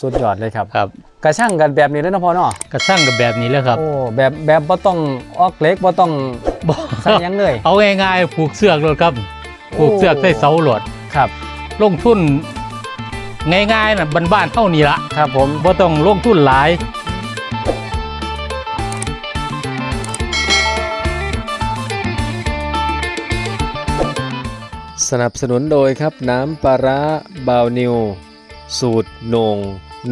สุดยอดเลยครับครับกระช่างกันแบบนี้เลยเนาะพ่อเนาะกระช่างกับแบบนี้แหล้วครับ โอ้แบบแบบบ่ต้องออกเหล็กบ่ต้องบ่ใส่หยังเลย เอาง่ายๆผูกเสือกรถครับ ผูกเสือกใส่เสาหลดครับ ลงทุนง่ายๆน่ะบ้านๆเท่านี้ละครับผมบ่ต้องลงทุนหลายสนับสนุนโดยครับน้ำปลาร้าบาวนิว สูตรโหนง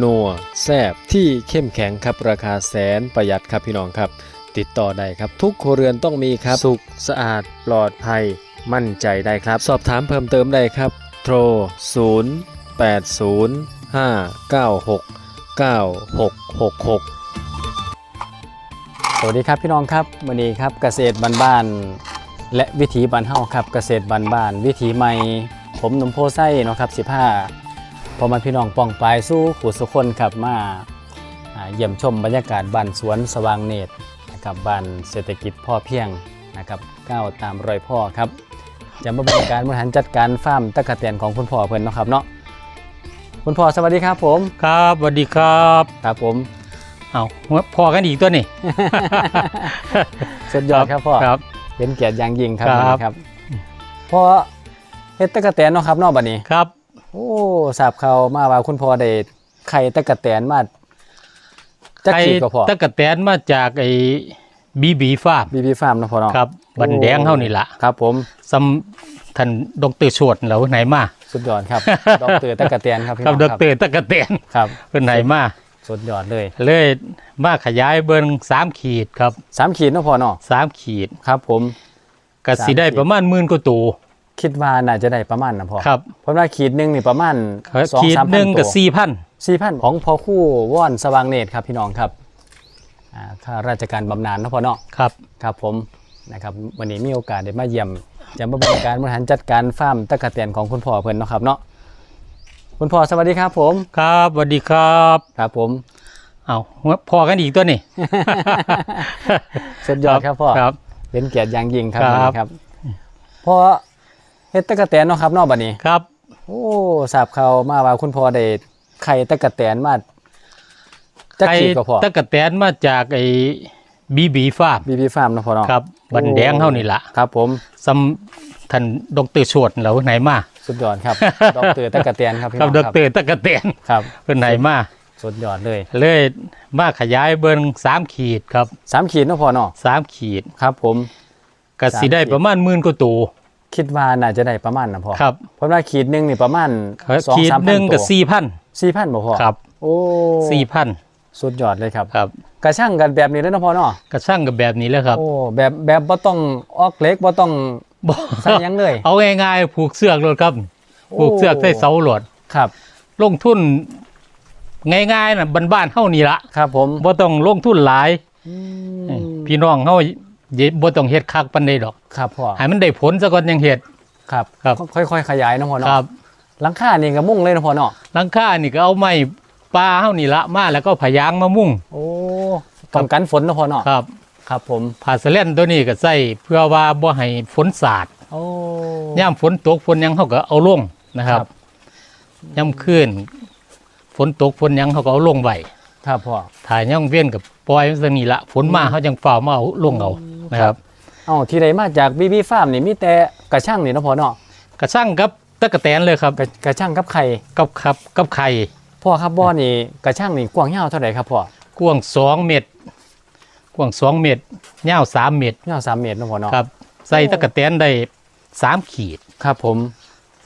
นัวแซบที่เข้มแข็งครับราคาแสนประหยัดครับพี่น้องครับ ติดต่อได้ครับ ทุกครัวเรือนต้องมีครับ สุขสะอาดปลอดภัยมั่นใจได้ครับ สอบถามเพิ่มเติมได้ครับ โทร 0 8 0 5 9 6 9 6 6 6 สวัสดีครับพี่น้องครับวันนี้ครับเกษตรบ้านๆและวิถีบ้านเฮาครับ เกษตรบ้านๆวิถีใหม่ ผมหนุ่มโพไส้เนาะครับ15 พอมาพี่น้องปองปลายสู้ขู่สุคนครับมาอ่าเยี่ยมชมบรรยากาศบ้านสวนสว่างเนตรนะครับบ้านเศรษฐกิจพ่อเพียงนะครับก้าวตามรอยพ่อครับจะมาบริการบริหารจัดการฟาร์มตะกะเตียนของคุณพ่อเพิ่นเนาะครับเนาะคุณพ่อสวัสดีครับผมครับสวัสดีครับครับผมเอาพอกันอีกตัวนี่สุดยอดครับพ่อครับเป็นเกียรติอย่างยิ่งครับครับวันนี้ครับเพราะเฮ็ดตะกะแตนเนาะครับเนอกบัดนี้ครับ โอ้ทราบข่าวมาว่าคุณพ่อได้ไข่ตะกะแตนมาจักขีดก็พอตะกะแตนมาจากไอ้บีบีฟาร์มบีบีฟาร์มเนาะพ่อเนาะครับบันแดงเท่านี่ละครับ ผมซ้ำท่านดอกเตอรโชดแล้วไหนมาสุดยอดครับดอกเตอรตะกะแตนครับพี่ครัน้บองดอกครับเตอรตะกะแตนครับเพิ่นไหนมาสุดยอดเลย เลยมาขยายเบิ่งสามขีดครับสามขีดเนาะพ่อเนาะสามขีดครับ ผมก็สิได้สามขีดประมาณหมื่นกว่าตัว คิดว่าน่าจะได้ประมาณนะพ่อครับเพราะว่าขีดหนึงนี่ประมาณสองขีดสามหพันนึ่งตักับวสี่พันสี่พันของพ่อคู่ว่อนสว่างเนตรครับพี่น้องครับอ่าข้าราชการบำนาญเนาะพ่อเนาะครับครับผมนะครับวันนี้มีโอกาสได้มาเยี่ยมจะมาบริการบริหารจัดการฟาร์มตะกะเตียนของคุณพ่อเพิ่นเนาะครับเนาะคุณพ่อสวัสดีครับผมครับสวัสดีครับครับผมเอาพอกันอีกตัวนี่สุดยอดครับพ่อครับเป็นเกียรติอย่างยิ่งครับครับวันนี้ครับพ่อเฮ็ดตะกะแตนเนาะครับเนอกบัดนี้ ครับ โอ้ทราบข่าวมาว่าคุณพ่อได้ไข่ตะกะแตนมาจักไอ้ขีดก็พอตะกะแตนมาจากไอ้บีบีฟาร์มบีบีฟาร์มเนาะพ่อเนาะครับ บันแดงเท่านี่ละครับผมซ้ำท่านดอกเตอรโชดแล้วไหนมาสุดยอดครับดอกเตอรตะกะแตนครับพี่ครัน้บองดอกครับเตอรตะกะแตนครับเพิ่นไหนมาสุดยอดเลย เลยมาขยายเบิ่งสามขีดครับสามขีดเนาะพ่อเนาะสามขีดครับผมก็สิได้สามขีดประมาณหมื่นกว่าตัว คิดว่าน่าจะได้ประมาณนะพ่อครับเพราะว่าขีดหนึ่งนี่ประมาณสองขีดสามหพันนึ่งตักับวสี่พันสี่พันบ่พ่อครับ โอ้สี่พันสุดยอดเลยครับครับกระช่างกันแบบนี้เลยเนาะพ่อเนาะกระช่างกับแบบนี้แหล้วครับโอ้แบบแบบบ่ต้องออกเหล็กบ่ต้องบ่ใส่หยังเลย เอาง่ายๆผูกเสือกรถครับ ผูกเสือกใส่เสาหลดครับ ลงทุน ง่ายๆน่ะบ้านๆเฮานี่ละครับ ผมบ่ต้องลงทุนหลายอืมพี่น้องเฮาอย่า บ่ต้องเฮ็ดคักปานใดดอกครับพ่อให้มันได้ผลซะก่อนยังเฮ็ดครับครับค่อย ๆ ขยายเนาะพ่อคเนาะรับหลังคานี่ก็มุ่งเลยเนาะพ่อเนาะหลังคานี่ก็เอาไม้ปลาเฮานี่ละมาแล้วก็พะยางมามุ่ง โอ้ป้องกันฝนเนาะพ่อเนาะครับ ครับผมผ้าสะเลนตัวนี้ก็ใส่เพื่อว่าบ่ให้ฝนสาดโอ้ยามฝนตกฝนหยังเฮาก็เอาลงนะครับครับยามคืนฝนตกฝนหยังเฮาก็เอาลงไว้ครับพ่อถ่ายยังเวียนกับ ปล่อยมันซะนี่ละฝนมาเขาจังเฝ้ามาเอาลงเอานะครับเอ้าที่ใดมาจากบีบีฟาร์มนี่มีแต่กระช่างนี่เนาะพ่อเนาะกระช่างกับตะกะแตนเลยครับกระกระช่างกับไข่กับครับกับไข่พ่อครับบ่อนี่กระช่างนี่กว้างยาวเท่าไหร่ครับพ่อกว้างสองเมตรกว้างสองเมตรยาวสามเมตรยาวสามเมตรเนาะพ่อเนาะครับใส่ตะกะแตนได้สามขีดครับผม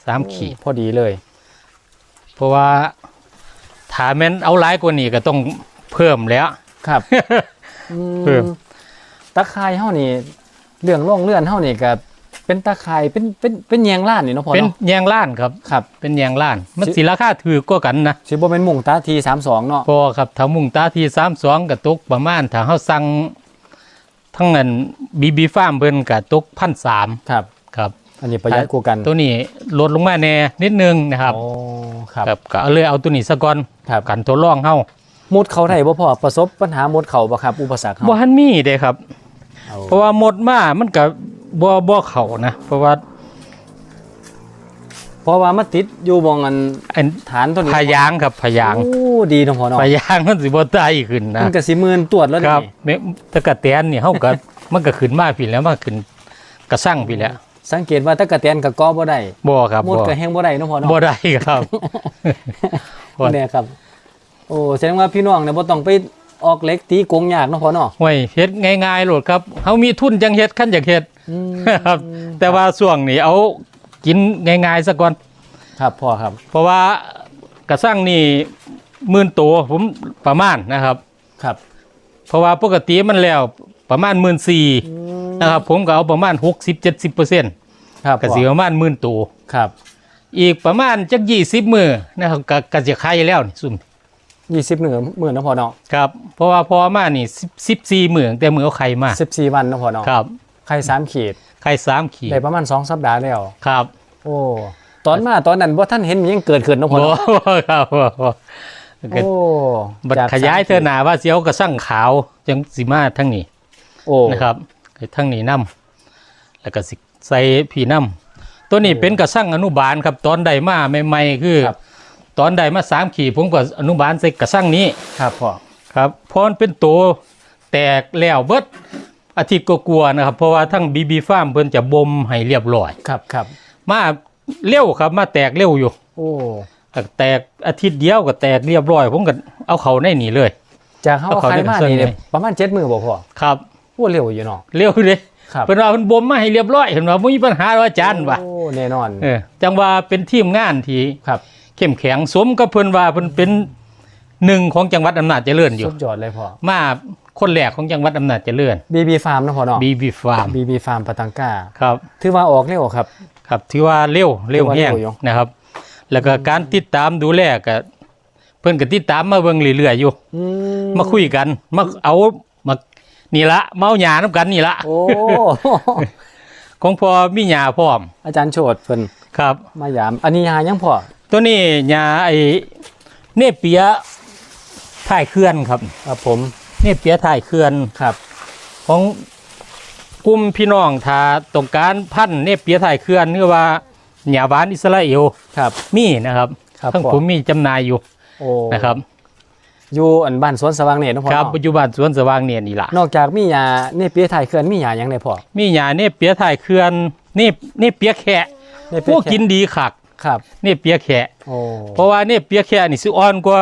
สามขีดพอดีเลย เพราะว่าถ้าแม่นเอาหลายกว่านี้ก็ต้องเพิ่มแล้ว ครับเพิ่มตะไคร้เฮานี่เรื่องร่องเลื่อนเฮานี่ก็เป็นตะไคร้เป็นเป็นเป็นแยงล้านนี่เนาะพ่อเป็นเนาะแยงล้านครับ ครับเป็นแยงล้าน มันสิสิราคาถือกว่ากันนะสิบ่เป็นมุงตาที32เนาะพอครับถ้ามุ่งตาที่สามสองกระตุกประมาณถ้าเขาสั่งทั้งนั้นบีบีฟาร์มเพิ่นกระตุกพันสามครับ ครับ อันนี้ประหยัดกว่ากันตัวนี้ลดลงมาแน่นิดนึงนะครับโอ้ครับครับก็เอาเลยเอาตัวนี้ซะก่อนครับกันทดลองเฮา มุดเขาได้บ่พ่อประสบปัญหามุดเขาบ่ครับ อุปสรรคเฮาบ่ทันมีเด้ครับเอาเพราะว่าหมดมามันก็บ่บ่เข้านะเพราะว่า เพราะว่ามันติดอยู่บองอันอันฐานตัวนี้พะยางครับพะยางโอ้ดีเนาะพ่อเนาะพะยางมันสิบ่ไต่ขึ้นนะมันก็สิหมื่นตรวจแล้วครับนี่แม่ตะกะแตนนี่เฮาก็มันก็ขึ้นมาพี่แล้วมาขึ้นกระสั่งพี่แล้วสังเกตว่าตะกะแตนกับกอบ่ได้บ่ครับมดบ่ก็แห้งบ่ได้เนาะพ่อเนาะบ่ได้ครับบ่เนี่ยครับโอ้แสดงว่าพี่น้องเนี่ยบ่ต้องไปออกเหล็กตีกงยากเนาะพ่อเนาะห่วยเฮ็ดง่ายๆโลดครับเฮามีทุนจังเฮ็ดคันอยากเฮ็ดอืมครับ แต่ว่าช่วงนี้เอากินง่ายๆซะก่อนครับพ่อครับ เพราะว่ากระสั่งนี่หมื่นตัวผมประมาณนะครับครับ เพราะว่าปกติมันแล้วประมาณหมื่นสี่นะครับ ผมก็เอาประมาณ60-70%เปอร์เซ็นต์ครับก็พ่อสิประมาณหมื่นตัวครับ อีกประมาณจัก20มื้อนะครับก็ก็สิไข่แล้วนี่ซุ่ม 20หนึ่งหมื่นเนาะพ่อเนาะครับเพราะว่าพอมานี่10 14มื้อแต่มื้อเอาไข่มา14วันเนาะพ่อเนาะครับไข่สามขีดไข่3ขีดได้ประมาณ2สัปดาห์แล้วครับ โอ้ตอนมาตอนนั้นบ่ท่านเห็นมันยังเกิดขึ้นเนาะพ่อบ่เนาะครับบ่บ่ก็โอ้บัดจากขยายเธอหน้าว่าสิเอากระสั่งขาวจังสิมาทั้งนี้โอ้นะครับทั้งนี้น้ำแล้วก็สิใส่ผีน้ำตัวนี้เป็นกระสั่งอนุบาลครับตอนใดมาใหม่ๆคือครับ ตอนใดมาสามขีดผมก็อนุบาลใส่กระสั่งนี้ครับพ่อครับเพราะมันเป็นตัวแตกแล้วเบิดอาทิตย์ก็กลัวาๆนะครับ เพราะว่าทั้งบีบีฟาร์มเพิ่นจะบ่มให้เรียบร้อย ครับครับมาเร็วครับมาแตกเร็วอยู่ โอ้แตกอาทิตย์เดียวก็แตกเรียบร้อยผมก็เอาเขาในนี่เลยจากเฮาเอาเขาขายมาได้นี่เนี่ยเส้นไหนประมาณ7มื้อบ่พ่อครับโอ้เร็วอยู่เนาะเร็วเลยครับเพิ่นว่าเพิ่นบ่มมาให้เรียบร้อยเห็นว่าบ่มีปัญหาหรอกอาจารย์ว่าโอ้แน่นอนเออจังว่าเป็นทีมงานที่ครับ เข้มแข็งสมกับเพิ่นว่าเพิ่นเป็นหนึ่งของจังหวัดอำนาจเจริญอยู่ สุดยอดเลยพ่อมาคนแรกของจังหวัดอำนาจเจริญ BB Farm เนาะพ่อเนาะบีบีฟาร์ม BB Farm ปะตังก้าครับถือว่าออกเร็วครับครับถือว่าเร็วเร็วถือว่าแห้งเร็วอยู่นะครับ แล้วก็การติดตามดูแลก็เพิ่นก็ติดตามมาเบิ่งเรื่อยๆอยู่อืมาคุยกันมาเอามานี่ละเมาหยานํกันนี่ละโอ้ของพอมีหยาพร้อม อาจารย์โชดเพิ่นครับ มายามอันนี้ยายังพ่อ ตัวนี้หยาไอ้เนเปียถ่ายเคลื่อนครับ ครับผมเนเปียถ่ายเคลื่อนครับ ของกลุ่มพี่น้องถ้าต้องการพันธุ์เนเปียถ่ายเคลื่อนคือว่าหยาหวานอิสราเอลครับ มีนะครับครับทั้งพ่อผมมีจำหน่ายอยู่โอ้นะครับอยู่อันบ้านสวนสว่างเนตรเนาะพ่อครับเนาะปัจจุบันสวนสว่างเนี่ยนี่ล่ะนอกจากมียาเนี่ยเปียไทยเคลื่อนมียาหยังได้พ่อมีหยาเนเปียถ่ายเคลื่อนเนเนเปียแขะเนี่ยพวกกินดีคัก ครับเนเปียแขะโอ้เพราะว่าเนเปียแขะนี่สิอ่อนกว่า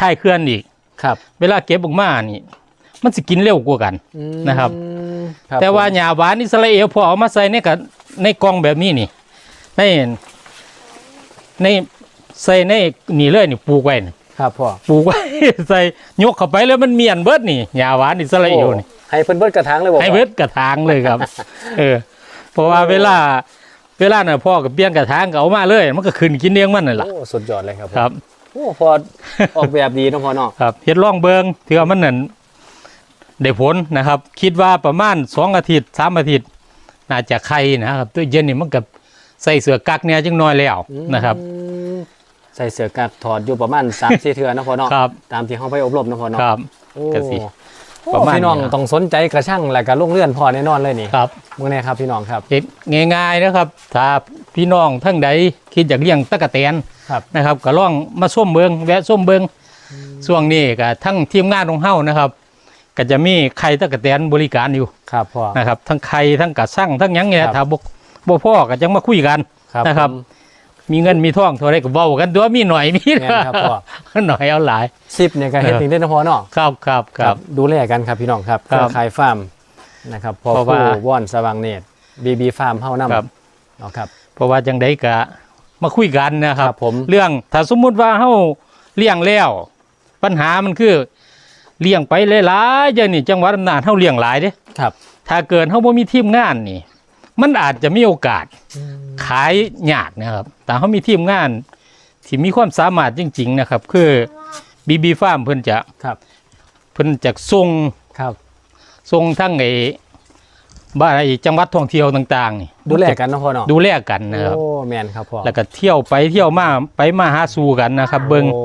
ถ่ายเคลื่อนอีกครับ เวลาเก็บออกมานี่ มันสิกินเร็วกว่ากันอืมนะครับครับ แต่ว่าผมหญ้าหวานอิสราเอลพอเอามาใส่ในกับในกล่องแบบนี้นี่ในในใส่ในนี่เลยนี่ปลูกไว้นี่ครับพ่อปลูกไว้ใส่ยกเข้าไปแล้วมันเมียนเบิดนี่หญ้าหวานอิสราเอลนี่โอ้ให้เพิ่นเบิดกระถางเลยบ่พ่อให้เบิดกระถางเลยครับ เออ เพราะว่าเวลา เวลาน่ะพ่อกับเปี้ยนกระถางก็เอามาเลย มันก็ขึ้นกินเลี้ยงมันนั่นแหละโอ้สุดยอดเลยครับผมครับ โอ้พอออกแบบดีเนาะพ่อเนาะครับเฮ็ดร่องเบิงถือว่ามันนั่นได้ผลนะครับ คิดว่าประมาณสองอาทิตย์สามอาทิตย์น่าจะไข่นะครับตัวเย็นนี่มันกับใส่เสื้อกักเนี่ยจังน้อยแล้วนะครับ อืมใส่เสื้อกั๊กถอดอยู่ประมาณ3-4เทื่อเนาะพ่อเนาะครับ ตามที่เฮาไปอบรมเนาะพ่อเนาะครับ โอ้ ก็สิโอ้ ประมาณพี่น้องนี้ครับต้องสนใจกระช่างและก็โรงเรือนพ่อแน่นอนเลยนี่ครับมื้อนี้ครับพี่น้องครับเฮ็ดง่ายๆนะครับ ถ้าพี่น้องทั้งใดคิดอยากเลี้ยงตะกะแตนครับนะครับก็ลองมาส้มเบิงแวะส้มเบิงช่วงนี้ก็ทั้งทีมงานของเฮานะครับ ก็จะมีไข่ตะกะแตนบริการอยู่ครับพ่อนะครับทั้งไข่ทั้งกระสั่งทั้งหยังเนี่ยครับถ้าบ่บ่พ่อก็จังมาคุยกันนะครับผ มมีเงินมีทองเท่าไรก็เว้ากันตัวมีหน่อยมีแม่นครับพ่อ หน่อยเอาหลาย สิบเนี่ยก็เฮ็ดถึงได้เนาะพ่อเนาะครับครับครับ ดูแลกันครับพี่น้องครับครับเครือข่ายฟาร์มนะครับพอเพราะผู้ว่าว่อนสว่างเนตรบีบีฟาร์มเฮานำครับ เนาะครับ เพราะว่าจังไดก็มาคุยกันนะคครัรับบผม เรื่องถ้าสมมุติว่าเฮาเลี้ยงแล้ว ปัญหามันคือเลี้ยงไปหลายๆอย่างนี่จังหวัดอำนาจเฮาเลี้ยงหลายเด้ ครับ ถ้าเกิดเฮาบ่มีทีมงานนี่ มันอาจจะมีโอกาส ขายยากนะครับ แต่เฮามีทีมงานที่มีความสามารถจริง ๆ นะครับ คือ BB Farm เพิ่นจะครับ เพิ่นจะส่งครับส่งทั้งไอ้บ้านไอ้จังหวัดท่องเที่ยวต่างๆนี่ดูแลกันเนาะพ่อเนาะดูแลกันนะครับ โอ้แม่นครับพ่อแล้วก็เที่ยวไปเที่ยวมาไปมาหาสู่กันนะครับ เบิงโอ้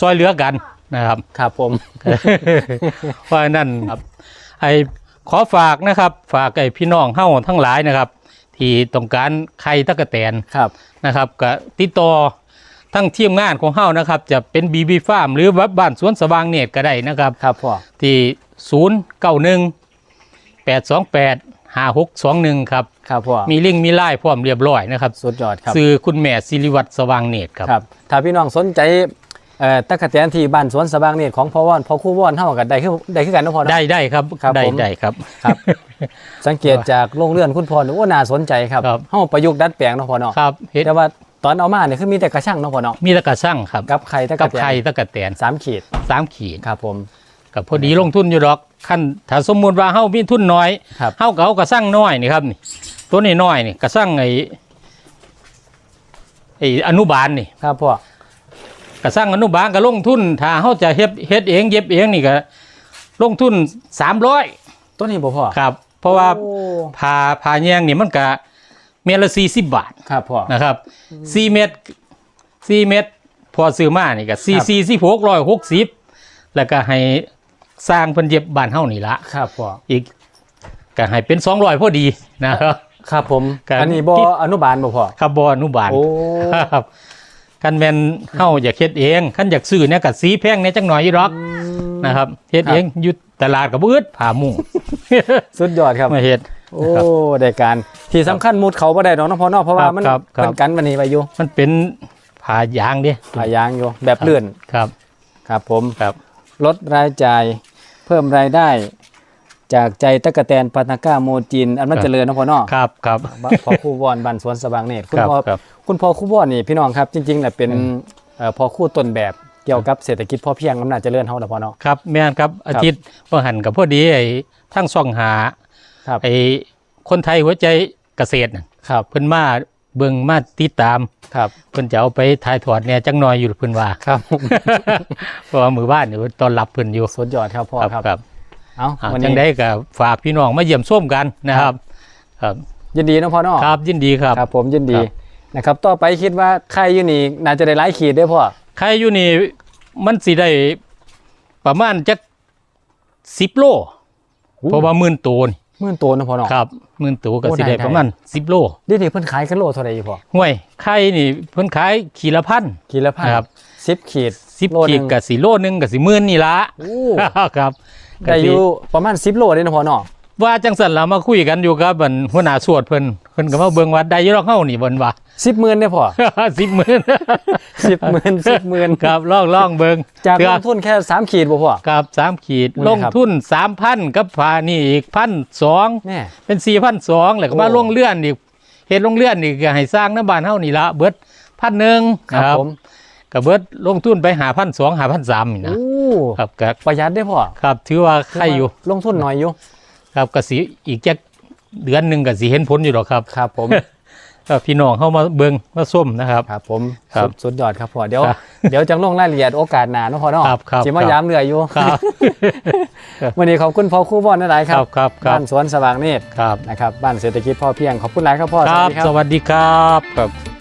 ซอยเหลือกันนะครับ ครับผม เพราะฉะนั้นครับไอ้ขอฝากนะครับ ฝากไอ้พี่น้องเฮาทั้งหลายนะครับ ที่ต้องการไข่ตะกะแตนครับนะครับก็ติดต่อทั้งทีมงานของเฮานะครับ จะเป็นบีบีฟาร์มหรือวัดบ้านสวนสว่างเนตรก็ได้นะครับครับพ่อที่091 828 5621ครับครับพ่อมีลิงก์มีไลน์พร้อมเรียบร้อยนะครับสุดยอดครับซื้อคุณแม่ศิริวัตรสว่างเนตรครับครับถ้าพี่น้องสนใจ เอ่อตะกะแตนที่บ้านสวนสว่างเนตรของพ่อว่อนพ่อคู่ว่อนเฮากันได้คือได้คือกันเนาะพ่อเนาะ ได้ได้ครับครับได้ผม ได้ครับ ครับ สังเกตจากโรงเรือนคุณพ่อนี่โอ้น่าสนใจครับครับ เฮาประยุกต์ดัดแปลงเนาะพ่อเนาะครับเฮ็ดแต่ว่าตอนเอามาเนี่ยคือมีแต่กระช่างเนาะพ่อเนาะมีตะกะสั่งครับกับไข่ตะกักะบแตนไข่ตะกะแตนสามขีดสามขีดครับผม กับพอดีลงทุนอยู่ดอกขั้นถ้าสมมุติว่าเฮามีทุนน้อยครับ เฮาก็เอากระสั่งน้อยนี่ครับนี่ตัวนี้น้อยนี่กระสั่งไอ้ไอ้อนุบาลนี่ครับพ่อ กระสั่งอนุบาลก็ลงทุนถ้าเฮาจะเฮ็ดเฮ็ดเองเย็บเองนี่ก็ลงทุน300ตัวนี้บ่พ่อครับ เพราะว่าโอ้ผ่าผ่าแยงนี่มันก็เมตรละ40บาทครับพ่อ นะครับ4เมตร4เมตร พอซื้อมานี่ก็4 4 16 160แล้วก็ให้สร้างเพิ่นเย็บบ้านเฮานี่ละครับพ่อ อีกก็ให้เป็น200พอดีนะครับ ครับผมการอันนี้บ่คิดอนุบาลบ่พ่อ ครับบอนุบาลโอ้ ครับ คันแม่นเฮาอยากเฮ็ดเองคันอยากซื้อเนี่ยก็สีแพงเนี่ยจังหน่อยอยู่หรอกนะครับเฮ็ดเองอยู่ตลาดก็บ่อึดผ้ามุ้งสุดยอดครับมาเฮ็ดโอ้ได้การที่สำคัญมุดเขาบ่ได้ดอกเนาะพ่อเนาะเพราะว่ามันครับครับเป็นกันวันนี้ไปอยู่มันเป็นผ้ายางเด้หลายอย่างอยู่แบบเลื่อนครับ ครับผมครับลดรายจ่ายเพิ่มรายได้ จากใจตะกะแตนปาตาก้าโมจินอันมันเจริญเนาะพ่อเนาะครับครับบพ่อครู่วอนบ้านสวนสว่างเนตรคุณครับพ่อครับคุณพ่อครู่วอนนี่พี่น้องครับจริงๆแหละเป็นอืมเอ่อพ่อครู่ต้นแบบเกี่ยวกับเศรษฐกิจพอเพียงอำนาจเจริญเฮาล่ะพ่อเนาะครับแม่นครับอาทิตย์เมื่อหันกับพอดีไอ้ทั้งช่องหาครับไอ้คนไทยหัวใจเกษตรน่ะครับเพิ่นมาเบิ่งมาติดตามครับเพิ่นจะเอาไปถ่ายทอดเนี่ยจังหน่อยอยู่เพิ่นว่าครับเพราะว่ามือบ้านนี่ตอนรับเพิ่นอยู่สุดยอดครับพ่อครับครับ เอ้าอ่าวันจันี้งได้ก็ฝากพี่น้องมาเยี่ยมส้มกันนะครับ ครับยินดีเนาะพ่อเนาะครับ ยินดีครับครับ ผมยินดีครับนะครับ ต่อไปคิดว่าใครอยู่นี่น่าจะได้หลายขีดเด้อพ่อใครอยู่นี่มันสิได้ประมาณจักสิบโลเพราะว่าหมื่นตัวนี่หมื่นตัวเนาะพ่อเนาะครับหมื่นตัวก็โอ้สิได้ได้ประมาณสิบโลเดี๋ยวนี้เพิ่นขายกันโลเท่าไหร่อยู่พ่อห่วยไข่นี่เพิ่นขายขีดละพันขีดละพันครับสิบขีดสิบโลหขีนึ่ดงกับสี่โลหนึงกับสี่หมื่นนี่ละโอ้ครับ ได้อยู่ประมาณ10โลเด้เนาะพ่อเนาะว่าจังสันเรามาคุยกันอยู่กับบันหัวหน้าสวดเพิ่นเพิ่นก็มาเบิ่งว่าได้อยี่รอกเฮานี่เบิ่นว่า10หมื่นเด้อพ่อสิบหมื่น10หมื่น10หมื่นครับลองลองเบิ่งจากเทื่ลองทุนแค่สามขีดบ่พ่อกับสามขีดนี่ลงครับทุนสามพันกับผ่านี่อีกพันสองแน่เป็นสี่พันสองแล้วก็มาโอ้ลงเลื่อนอีกเฮ็ดลงเลื่อนอีกก็ให้สร้างน้ำบ้านเฮานี่ละเบิดพันหนึ่งครับผม ก็เบิดลงทุนไปหาพันสองหาพันสามนี่นะโอ้ครับก็ประหยัดได้อพ่อครับถือว่าใครอยู่ ลงทุนน้อยอยู่ ครับก็สิอีกจักเดือนหนึ่งก็สิเห็นผลอยู่หรอกครับครับ ผมก็พี่น้องเข้ามาเบิ่งมาส้มนะครับครับ ผมครับสุดสุดยอดครับพ่อเดี๋ยวครับเดี๋ยวจังลงรายละเอียดโอกาสหน้าเนาะพ่อเนาะครับครับสิมาครับย้ำเรืออยู่ครับวันนี้ขอบคุณพ่อครู่บอนหลายๆคครัรับบครับครับ้าบนสวนสว่างเนตรครับนะครับบ้านเศรษฐกิจพอเพียงขอบคุณหลายครับพ่อครับสวัสดีครับสวัสดีครับครับ